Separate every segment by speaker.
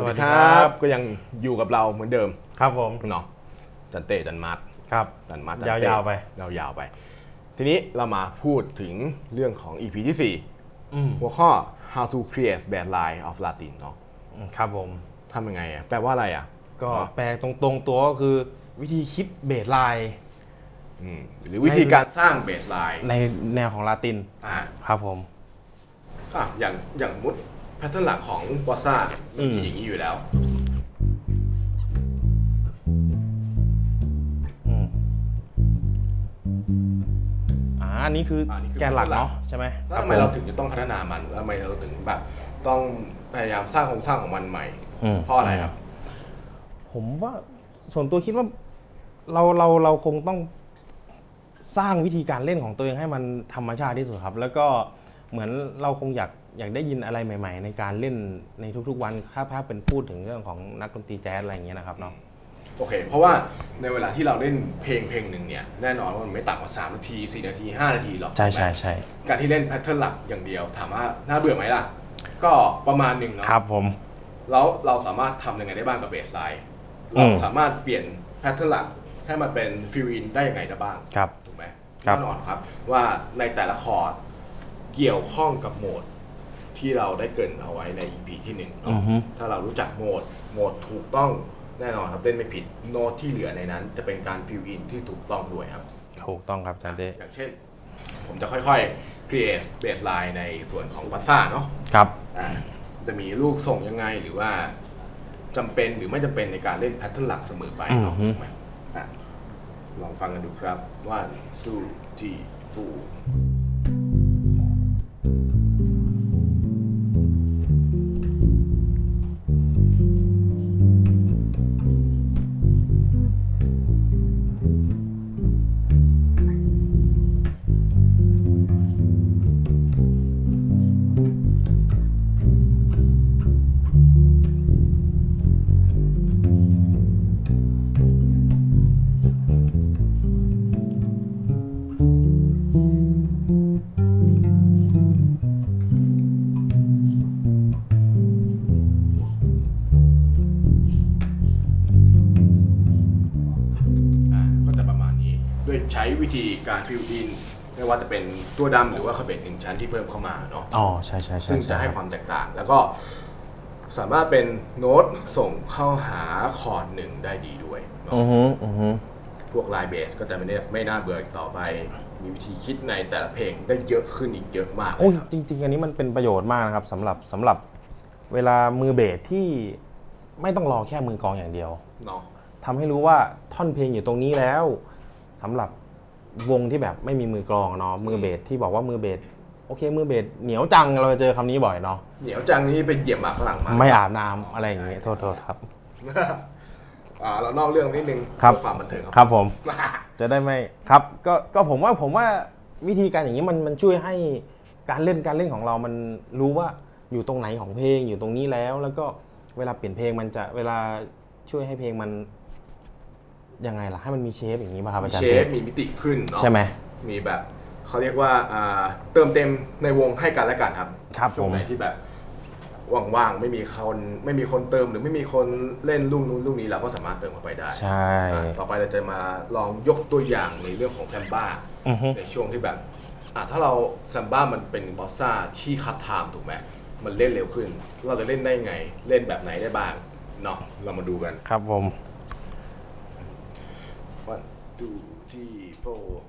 Speaker 1: สวัสดีครับ
Speaker 2: ก็ยังอยู่กับเราเหมือนเดิม
Speaker 1: ครับผม
Speaker 2: เนาะจันเต้จันมาร์ท
Speaker 1: ครับ
Speaker 2: จันมาร์ทจันเต้
Speaker 1: ยาวๆไป
Speaker 2: ยาวๆไป ทีนี้เรามาพูดถึงเรื่องของ EP ที่
Speaker 1: อืม
Speaker 2: 4หัวข้อ how to create bad line of Latin เนาะ
Speaker 1: ครับผม
Speaker 2: ทำยังไงอะแปลว่าอะไรอะ
Speaker 1: ก็
Speaker 2: เนาะ
Speaker 1: แปลตรงๆตัวก็คือวิธีคิดเบสไลน์
Speaker 2: อืมหรือวิธีการสร้าง baseline
Speaker 1: ในแนวของลาติน
Speaker 2: อ่า
Speaker 1: ครับผม
Speaker 2: อะอย่างอย่างสมมติ แพทเทิร์นหลักของบอสซ่า
Speaker 1: อืม
Speaker 2: อย่างนี้อยู่แล้ว
Speaker 1: อืมอ่าอันนี้คืออน
Speaker 2: นี้คือ
Speaker 1: แกนหลักเนาะใช่ไหม
Speaker 2: แล้วทำไมเราถึงจะต้องพัฒนามันแล้วทำไมเราถึงแบบต้องพยายามสร้างโครงสร้างของมันใหม่
Speaker 1: ม
Speaker 2: เพราะอะไรครับ
Speaker 1: ผมว่าส่วนตัวคิดว่าเราเราเราคงต้องสร้างวิธีการเล่นของตัวเองให้มันธรรมชาติที่สุดครับ แล้วก็เหมือนเราคงอยาก อยากได้ยินอะไรใหม่ ๆ ในการเล่นในทุกๆวันถ้าถ้าเป็นพูดถึงเรื่องของนักดนตรีแจ๊สอะไรอย่างเงี้ยนะครับเนาะ
Speaker 2: โอเค เพราะว่าในเวลาที่เราเล่นเพลงเพลงหนึ่งเนี่ยแน่นอนว่ามันไม่ต่ำกว่า3นาที 4 นาที 5 นาทีหรอก
Speaker 1: ใช่
Speaker 2: ถูกไหม
Speaker 1: ใช่ใช่
Speaker 2: การที่เล่นแพทเทิร์นหลักอย่างเดียว ถามว่าน่าเบื่อไหมล่ะ ก็ประมาณหนึ่งเนาะ
Speaker 1: ครับผม
Speaker 2: แล้วเราสามารถทำยังไงได้บ้างกับเบสไลน์
Speaker 1: อื
Speaker 2: เรา
Speaker 1: ม
Speaker 2: สามารถเปลี่ยนแพทเทิร์นหลักให้มันเป็นฟิลอินได้ยังไงได้บ้าง
Speaker 1: ครับ
Speaker 2: ถูกไหม
Speaker 1: ครับ
Speaker 2: แน่นอนครับว่าในแต่ละคอร์ดเกี่ยวข้องกับโหมด ที่เราได้เกรินเอาไว้ใน EP ที่หนึ่งเนาะ
Speaker 1: อือฮึ
Speaker 2: ถ้าเรารู้จักโหมดโหมดถูกต้องแน่นอนครับเล่นไม่ผิดโน้ตที่เหลือในนั้น จะเป็นการฟิลอินที่ถูกต้องด้วยครับ
Speaker 1: ถูกต้องครับอาจารย์เต้
Speaker 2: อย่างเช่น ผมจะค่อยๆ create baseline ในส่วนของบัสซ่าเนาะ
Speaker 1: ครับ
Speaker 2: อ่าจะมีลูกส่งยังไงหรือว่าจำเป็นหรือไม่จำเป็นในการเล่นแพทเทิร์นหลักเสมอไปเนาะ
Speaker 1: อือฮึ
Speaker 2: ถูกไหมอะลองฟังกันดูครับว่า two three four นี้ด้วยใช้วิธีการฟิลอินไม่ว่าจะเป็นตัวดำหรือว่าคาเบตหนึ่งชั้นที่เพิ่มเข้ามาเนาะ
Speaker 1: อ๋อใช่ใช่ใช่
Speaker 2: ซึ่งจะให้ความแตกต่าง แล้วก็สามารถเป็นโน้ตส่งเข้าหาคอร์ดหนึ่งได้ดีด้วยเนาะ
Speaker 1: อือฮึอือฮึ
Speaker 2: พวกไลน์เบสก็จะไม่ได้ไม่น่าเบื่ออีกต่อไป มีวิธีคิดในแต่ละเพลงได้เยอะขึ้นอีกเยอะมากเล
Speaker 1: โอ้
Speaker 2: ย
Speaker 1: ย
Speaker 2: ครับ
Speaker 1: จริง ๆ อันนี้มันเป็นประโยชน์มากนะครับสำหรับสำหรับเวลามือเบสที่ไม่ต้องรอแค่มือกลองอย่างเดียว
Speaker 2: เนาะ
Speaker 1: ทำให้รู้ว่าท่อนเพลงอยู่ตรงนี้แล้ว สำหรับวงที่แบบไม่มีมือกลองเนาะมือเบสที่บอกว่ามือเบสโอเค มือเบสเหนียวจังเราจะเจอคำนี้บ่อยเนาะ
Speaker 2: เหนียวจังนี่ไปเหยียบหมากฝรั่งมา
Speaker 1: ไม่อาบน้ำอะไรอย่างเงี้ยโทษโทษครับ
Speaker 2: อ่าเรานอกเรื่องนิดนึง
Speaker 1: ครับ
Speaker 2: เพื่อความบันเทิง
Speaker 1: ครับผม จะได้ไม่ครับ ก็ก็ผมว่าผมว่าวิธีการอย่างนี้มันมันช่วยให้การเล่นการเล่นของเรามันรู้ว่าอยู่ตรงไหนของเพลงอยู่ตรงนี้แล้ว แล้วก็เวลาเปลี่ยนเพลงมันจะเวลาช่วยให้เพลงมัน ยังไงล่ะให้มันมีเชฟอย่างนี้ป่ะครับ
Speaker 2: มี
Speaker 1: อาจารย์
Speaker 2: เชฟ
Speaker 1: ต้
Speaker 2: มีมิติขึ้นเนาะ
Speaker 1: ใช่ไหม
Speaker 2: มีแบบเขาเรียกว่าอ่าเติมเต็มในวงให้กันและกันครับ
Speaker 1: ครับ
Speaker 2: ช่วงไหน
Speaker 1: ผม
Speaker 2: ที่แบบว่างๆไม่มีคนไม่มีคนเติมหรือไม่มีคนเล่นลูกนู้นลูกนี้เราก็สามารถเติมเข้าไปได้
Speaker 1: ใช่
Speaker 2: อ่าต่อไปเราจะมาลองยกตัวอย่างในเรื่องของแซมบ้า
Speaker 1: อือฮึ
Speaker 2: ในช่วงที่แบบอะถ้าเราแซมบ้ามันเป็นบอสซ่าที่คัดไทม์ถูกไหมมันเล่นเร็วขึ้น เราจะเล่นได้ไงเล่นแบบไหนได้บ้างเนาะเรามาดูกัน
Speaker 1: ครับผม
Speaker 2: one two three four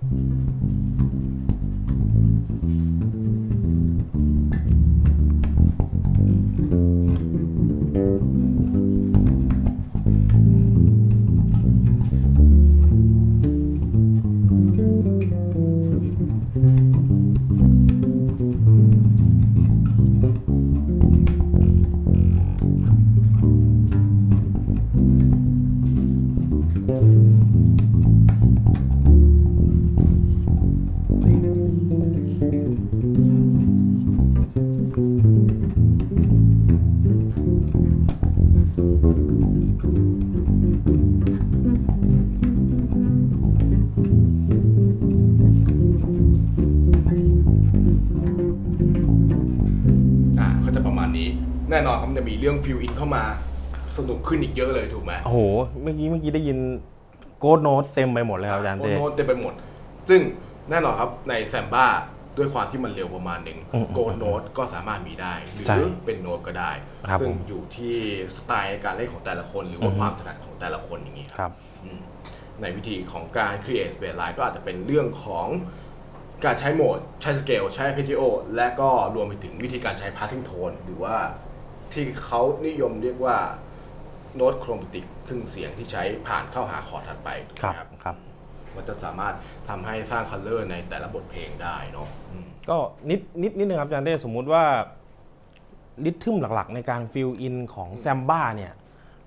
Speaker 2: นี้แน่นอนครับมันจะมีเรื่องฟิลอินเข้ามาสนุกขึ้นอีกเยอะเลยถูกไหม
Speaker 1: โอ้โห เมื่อกี้เมื่อกี้ได้ยินโกดโน้ตเต็มไปหมดเลยครับอาจารย์เต้
Speaker 2: โน้ตเต็มไปหมด ซึ่งแน่นอนครับในแซมบ้าด้วยความที่มันเร็วประมาณหนึ่ง
Speaker 1: อืม
Speaker 2: โกดโน้ตก็สามารถมีได้หรื
Speaker 1: ใช่
Speaker 2: อเป็นโน้ตก็ได้
Speaker 1: ครับ
Speaker 2: ซึ่ง
Speaker 1: ผม
Speaker 2: อยู่ที่สไตล์การเล่นของแต่ละคน หรือ
Speaker 1: อื
Speaker 2: ว่า
Speaker 1: อฮึ
Speaker 2: ความถนัดของแต่ละคนอย่างนี้ครับ
Speaker 1: ครับ
Speaker 2: อืมในวิธีของการ create space line ก็อาจจะเป็นเรื่องของการใช้โหมด ใช้สเกล ใช้ arpeggio และก็รวมไปถึงวิธีการใช้ passing tone หรือว่า ที่เขานิยมเรียกว่าโน้ตโครมติกครึ่งเสียงที่ใช้ผ่านเข้าหาคอร์ดถัดไปถูก
Speaker 1: ค
Speaker 2: ไห
Speaker 1: รับ
Speaker 2: มครับ
Speaker 1: ครับ
Speaker 2: มันจะสามารถทำให้สร้างคัลเลอร์ในแต่ละบทเพลงได้เนาะอืม
Speaker 1: ก็นิดนิดนิดนึงครับอาจารย์เต้สมมุติว่าริทึมหลักๆ ในการฟิลอินของแซมบ้าเนี่ย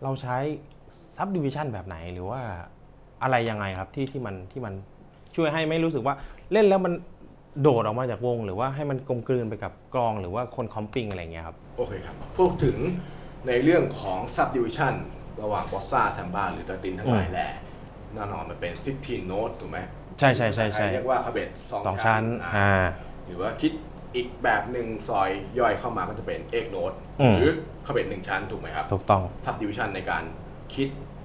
Speaker 1: เราใช้ซับดิวิชันแบบไหนหรือว่าอะไรยังไงครับที่ที่มันที่มันช่วยให้ไม่รู้สึกว่าเล่นแล้วมัน โดดออกมาจากวง หรือว่าให้มันกลมกลืนไปกับกลองหรือว่าคนคอมปิ้งอะไรอย่างเงี้ยครับ
Speaker 2: โอเคครับ พูดถึงในเรื่องของ subdivision ระหว่างบอสซาแซมบ้าหรือดาตินทั้งหลาย
Speaker 1: อืม
Speaker 2: แหละแน่นอนมันเป็น 16 โน้ตถูกไหม
Speaker 1: ใช่ใช่ใช่ใช่
Speaker 2: เรียกว่าคาเบตสอง
Speaker 1: สองชั้น
Speaker 2: อ่า
Speaker 1: อ่า
Speaker 2: หรือว่าคิดอีกแบบหนึ่งซอยย่อยเข้ามาก็จะเป็นเอกโนด
Speaker 1: อืม
Speaker 2: หรือคาเบตหนึ่งชั้นถูกไหมครับ
Speaker 1: ถูกต้อง
Speaker 2: ซับดิวิชันในการคิดอ่า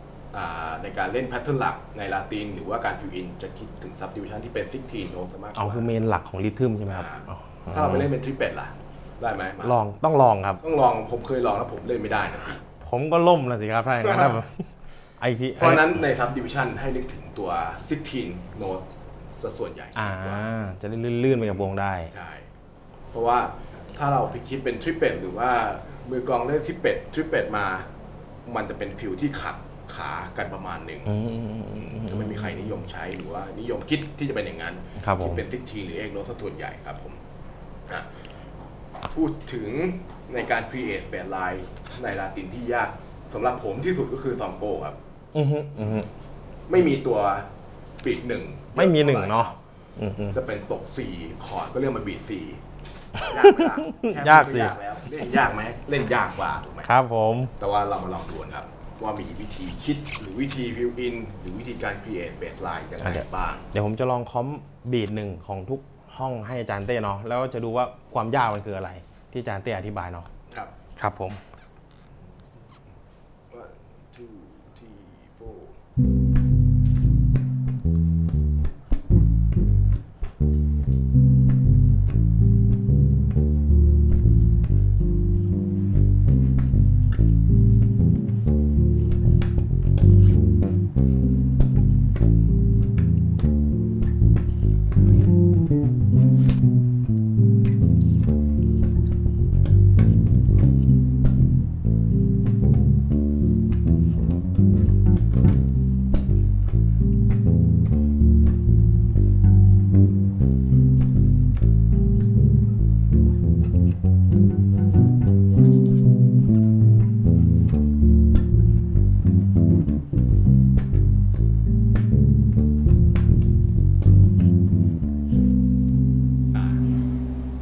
Speaker 2: ในการเล่นแพทเทิร์นหลักในลาติน หรือว่าการฟิวอินจะคิดถึงซับดิวิชันที่เป็น16โน้ตมากก
Speaker 1: เอา
Speaker 2: ว่า
Speaker 1: คือเมนหลักของริทึมใช่ไหมครับ
Speaker 2: อ่า
Speaker 1: อ๋อ
Speaker 2: ถ้าเราไปเล่นเป็นทริปเป็ดล่ะ ได้ไหมมา
Speaker 1: ลองต้องลองครับ
Speaker 2: ต้องลองผมเคยลองแล้วผมเล่นไม่ได้นะสิ
Speaker 1: ผมก็ล่มนะสิครับถ้าอย่างนั้นนะไอที
Speaker 2: เพราะฉะนั้นในซับดิวิชันให้นึกถึงตัว16โน้ตซะส่วนใหญ่
Speaker 1: อ่า
Speaker 2: ดีกว่า
Speaker 1: จะได้ลื่นๆไปกับวงได้
Speaker 2: ใช่เพราะว่าถ้าเราไปคิดเป็นทริปเป็ดหรือว่ามือกลองเล่นทริปเป็ดทริปเป็ดมา มันจะเป็นฟิวที่ขัด ขากันประมาณหนึ่ง
Speaker 1: อืมอืมอืมอืมอืม
Speaker 2: จะไม่มีใครนิยมใช้หรือว่านิยมคิดที่จะเป็นอย่างนั้น
Speaker 1: ครับผม
Speaker 2: คิดเป็นทิกทีหรือเอกโนตซะส่วนใหญ่ครับผมอะพูดถึงในการ create แบนไลน์ในลาตินที่ยากสำหรับผมที่สุดก็คือซองโกครับ
Speaker 1: อือฮึอือฮึ
Speaker 2: ไม่มีตัวบีดหนึ่ง
Speaker 1: ไม่มีหนึ่งเนาะอืมอืม
Speaker 2: จะเป็นตกสี่คอร์ดก็เรียกมาบีดสี่ยากไหมล่ะแค่
Speaker 1: ยากสิ
Speaker 2: พูดแล้วเล่นยากไหมเล่นยากกว่าถูกไหม
Speaker 1: ครับผม
Speaker 2: แต่ว่าเรามาลองดูกันครับ ว่ามีวิธีคิดหรือวิธีฟิวอินหรือวิธีการ create เบสไลน์ยังไงบ้าง
Speaker 1: เดี๋ยวผมจะลองคอมบีดหนึ่งของทุกห้องให้อาจารย์เต้เนาะแล้วจะดูว่าความยากมันคืออะไร ที่อาจารย์เต้อธิบายเนาะ
Speaker 2: ครับ
Speaker 1: ครับผม
Speaker 2: one two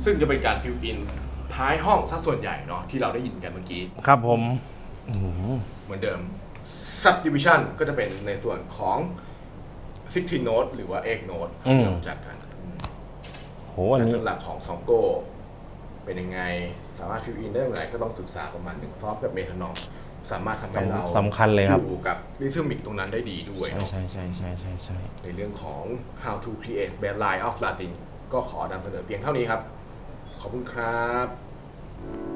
Speaker 2: ซึ่งจะเป็นการฟิวอินท้ายห้องซะส่วนใหญ่เนาะที่เราได้ยินกันเมื่อกี้
Speaker 1: ครับผมอื้อหือ
Speaker 2: เหมือนเดิม subdivision ก็จะเป็นในส่วนของ 16 note หรือว่า 8 note ที่เรารู้จักกัน
Speaker 1: โหอัน
Speaker 2: แต่
Speaker 1: นี้
Speaker 2: ส่วนหลักของ2 go เป็นยังไง สามารถฟิวอินได้เมื่อไหร่ก็ต้องศึกษาประมาณหนึ่งซอฟกับเมทานอมสามารถทำให้เรา
Speaker 1: สำคัญเลยครับ
Speaker 2: อยู่กับริทึมิกตรงนั้นได้ดีด้วย
Speaker 1: ใช่
Speaker 2: เนาะ
Speaker 1: ใช่ใช่ใช่ใช่ใช่
Speaker 2: ในเรื่องของ how to create band line of Latin ก็ขอนำเสนอเพียงเท่านี้ครับ ขอบคุณครับ